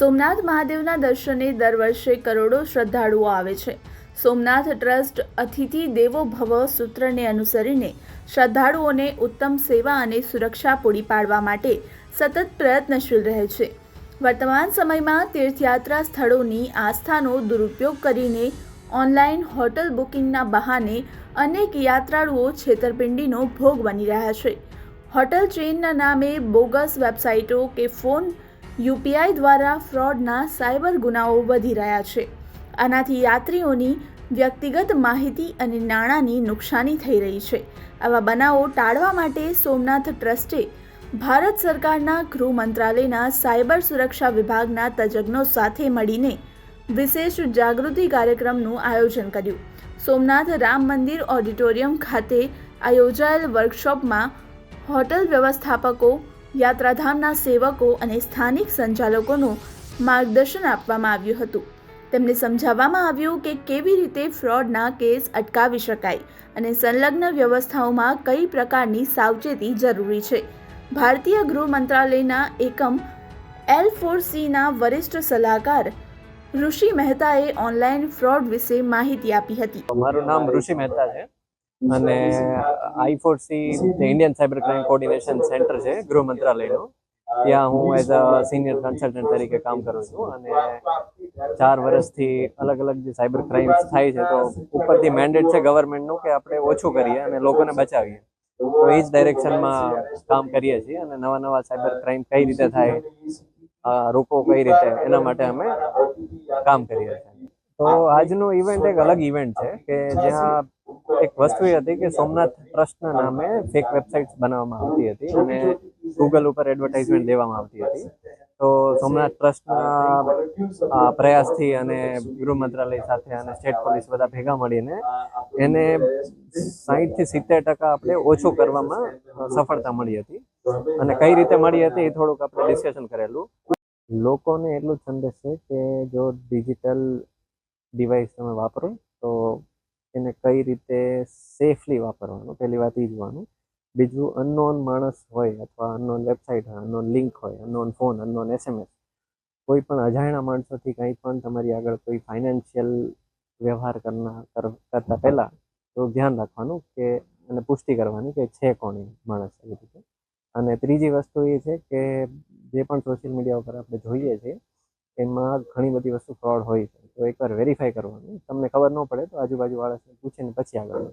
સોમનાથ મહાદેવના દર્શને દર વર્ષે કરોડો શ્રદ્ધાળુઓ આવે છે. સોમનાથ ટ્રસ્ટ અતિથિ દેવો ભવ સૂત્રને અનુસરીને શ્રદ્ધાળુઓને ઉત્તમ સેવા અને સુરક્ષા પૂરી પાડવા માટે સતત પ્રયત્નશીલ રહે છે. વર્તમાન સમયમાં તીર્થયાત્રા સ્થળોની આસ્થાનો દુરુપયોગ કરીને ઓનલાઈન હોટલ બુકિંગના બહાને અનેક યાત્રાળુઓ છેતરપિંડીનો ભોગ બની રહ્યા છે. હોટલ ચેઇનના નામે બોગસ વેબસાઇટો કે ફોન યુપીઆઈ દ્વારા ફ્રોડના સાયબર ગુનાઓ વધી રહ્યા છે. આનાથી યાત્રીઓની વ્યક્તિગત માહિતી અને નાણાંની નુકસાની થઈ રહી છે. આવા બનાવો ટાળવા માટે સોમનાથ ટ્રસ્ટે ભારત સરકારના ગૃહ મંત્રાલયના સાયબર સુરક્ષા વિભાગના તજજ્ઞો સાથે મળીને વિશેષ જાગૃતિ કાર્યક્રમનું આયોજન કર્યું. સોમનાથ રામ મંદિર ઓડિટોરિયમ ખાતે આ યોજાયેલ વર્કશોપમાં હોટલ વ્યવસ્થાપકો યાત્રાધામના સેવકો અને સ્થાનિક સંચાલકોનું માર્ગદર્શન આપવામાં આવ્યું હતું. તેમને સમજાવવામાં આવ્યું કે કેવી રીતે ફ્રોડના કેસ અટકાવી શકાય અને સંલગ્ન વ્યવસ્થાઓમાં કઈ પ્રકારની સાવચેતી જરૂરી છે. ભારતીય ગૃહ મંત્રાલયના એકમ એલ ફોર સીના વરિષ્ઠ સલાહકાર ઋષિ મહેતાએ ઓનલાઈન ફ્રોડ વિશે માહિતી આપી હતી. મારું નામ ઋષિ મહેતા છે. અને આઈ ફોર્સી જે Indian cyber crime coordination centre છે, ગૃહ મંત્રાલયનું, ત્યાં હું એઝ અ સિનિયર કન્સલ્ટન્ટ તરીકે કામ કરું છું. અને ચાર વર્ષથી અલગ અલગ જે સાયબર ક્રાઇમ્સ થાય છે, તો ઉપરથી મેન્ડેટ છે ગવર્મેન્ટનું કે આપણે ઓછું કરીએ અને લોકોને બચાવીએ. તો એ જ ડાયરેક્શનમાં કામ કરીએ છીએ અને નવા નવા સાયબર ક્રાઇમ કઈ રીતે થાય રોકો કઈ રીતે, એના માટે અમે કામ કરીએ છીએ. તો આજનો ઇવેન્ટ એક અલગ ઇવેન્ટ છે કે જ્યાં એક વસ્તુ એ હતી કે સોમનાથ ટ્રસ્ટના નામે ફેક વેબસાઇટ્સ બનાવવામાં આવતી હતી અને ગૂગલ ઉપર એડવર્ટાઇઝમેન્ટ દેવામાં આવતી હતી. તો સોમનાથ ટ્રસ્ટના પ્રયાસથી અને ગૃહ મંત્રાલય સાથે અને સ્ટેટ પોલીસ બધા ભેગા મળીને એને સાહીઠથી સિત્તેર ટકા આપણે ઓછું કરવામાં સફળતા મળી હતી. અને કઈ રીતે મળી હતી એ થોડુંક આપણે ડિસ્કશન કરેલું. લોકોને એટલું જ સંદેશ છે કે જો ડિજિટલ ડિવાઇસ તમે વાપરો તો એને કઈ રીતે સેફલી વાપરવાનું? પહેલી વાત એ જોવાનું બીજું અનનોન માણસ હોય અથવા અનનોન વેબસાઇટ હોય અનનોન લિંક હોય અનનોન ફોન અનનોન એસએમએસ કોઈ પણ અજાણ્યા માણસોથી કંઈ પણ તમારી આગળ કોઈ ફાઇનાન્શિયલ વ્યવહાર કરના, કર- કરતા પહેલાં તો ધ્યાન રાખવાનું કે, અને પુષ્ટિ કરવાની કે છે કોણ માણસ એવી રીતે. અને ત્રીજી વસ્તુ એ છે કે, જે પણ સોશિયલ મીડિયા ઉપર આપણે જોઈએ છીએ એમાં ઘણી બધી વસ્તુ ફ્રોડ હોય છે. તો એકવાર વેરીફાઈ કરવાનું. તમને ખબર ન પડે તો આજુબાજુ વાળાને પૂછીને પછી આગળ